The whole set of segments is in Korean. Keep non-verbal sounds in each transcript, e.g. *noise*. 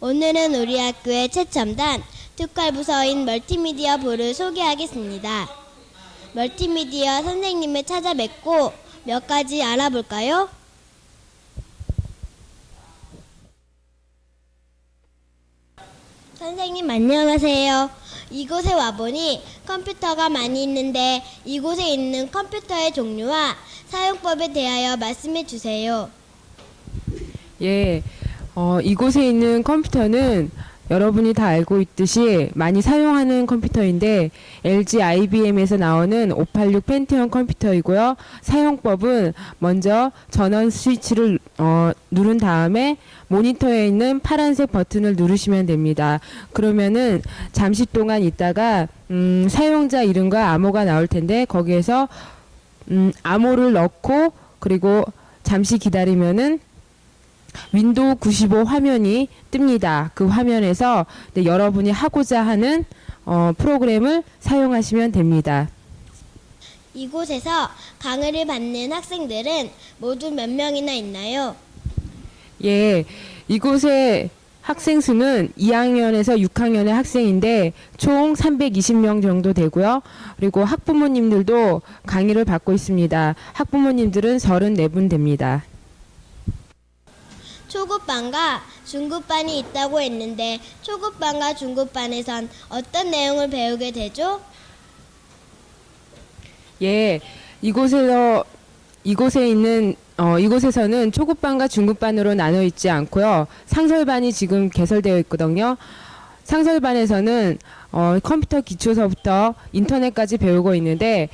오늘은 우리 학교의 최첨단 특활 부서인 멀티미디어 부를 소개하겠습니다. 멀티미디어 선생님을 찾아뵙고 몇 가지 알아볼까요? 선생님 안녕하세요. 이곳에 와보니 컴퓨터가 많이 있는데 이곳에 있는 컴퓨터의 종류와 사용법에 대하여 말씀해 주세요. 예, 어, 이곳에 있는 컴퓨터는 여러분이 다 알고 있듯이 많이 사용하는 컴퓨터인데 LG IBM에서 나오는 586 펜티엄 컴퓨터이고요. 사용법은 먼저 전원 스위치를 어, 누른 다음에 모니터에 있는 파란색 버튼을 누르시면 됩니다. 그러면은 잠시 동안 있다가 음, 사용자 이름과 암호가 나올 텐데 거기에서 음, 암호를 넣고 그리고 잠시 기다리면은 윈도우 95 화면이 뜹니다. 그 화면에서 네, 여러분이 하고자 하는 어, 프로그램을 사용하시면 됩니다. 이곳에서 강의를 받는 학생들은 모두 몇 명이나 있나요? 예, 이곳의 학생 수는 2학년에서 6학년의 학생인데 총 320명 정도 되고요. 그리고 학부모님들도 강의를 받고 있습니다. 학부모님들은 34분 됩니다. 초급반과 중급반이 있다고 했는데 초급반과 중급반에선 어떤 내용을 배우게 되죠? 예, 이곳에서 이곳에 있는 어, 이곳에서는 초급반과 중급반으로 나눠 있지 않고요. 상설반이 지금 개설되어 있거든요. 상설반에서는 어, 컴퓨터 기초서부터 인터넷까지 배우고 있는데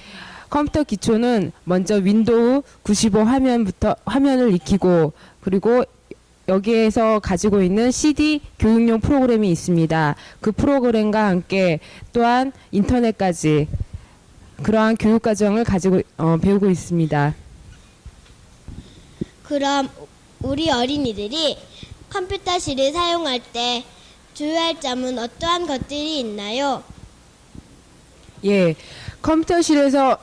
컴퓨터 기초는 먼저 윈도우 95 화면부터 화면을 익히고 그리고 여기에서 가지고 있는 CD 교육용 프로그램이 있습니다. 그 프로그램과 함께 또한 인터넷까지 그러한 교육 과정을 가지고 어, 배우고 있습니다. 그럼 우리 어린이들이 컴퓨터실을 사용할 때 주의할 점은 어떠한 것들이 있나요? 예, 컴퓨터실에서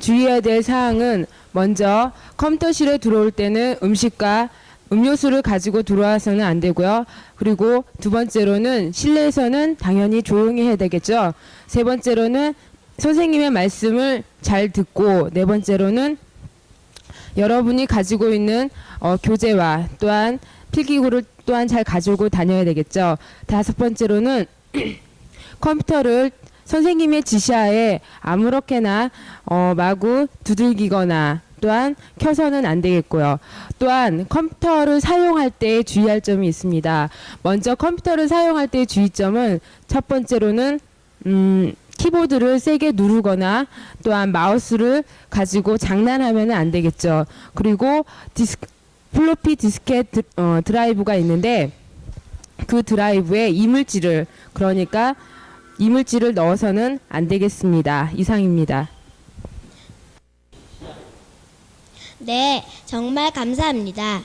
주의해야 될 사항은 먼저 컴퓨터실에 들어올 때는 음식과 음료수를 가지고 들어와서는 안 되고요. 그리고 두 번째로는 실내에서는 당연히 조용히 해야 되겠죠. 세 번째로는 선생님의 말씀을 잘 듣고 네 번째로는 여러분이 가지고 있는 어, 교재와 또한 필기구를 또한 잘 가지고 다녀야 되겠죠. 다섯 번째로는 *clears throat* 컴퓨터를 선생님의 지시하에 아무렇게나 어, 마구 두들기거나 또한 켜서는 안 되겠고요. 또한 컴퓨터를 사용할 때 주의할 점이 있습니다. 먼저 컴퓨터를 사용할 때의 주의점은 첫 번째로는 음, 키보드를 세게 누르거나 또한 마우스를 가지고 장난하면 안 되겠죠. 그리고 디스크, 플로피 디스켓 드, 어, 드라이브가 있는데 그 드라이브에 이물질을 그러니까 이물질을 넣어서는 안 되겠습니다. 이상입니다. 네, 정말 감사합니다.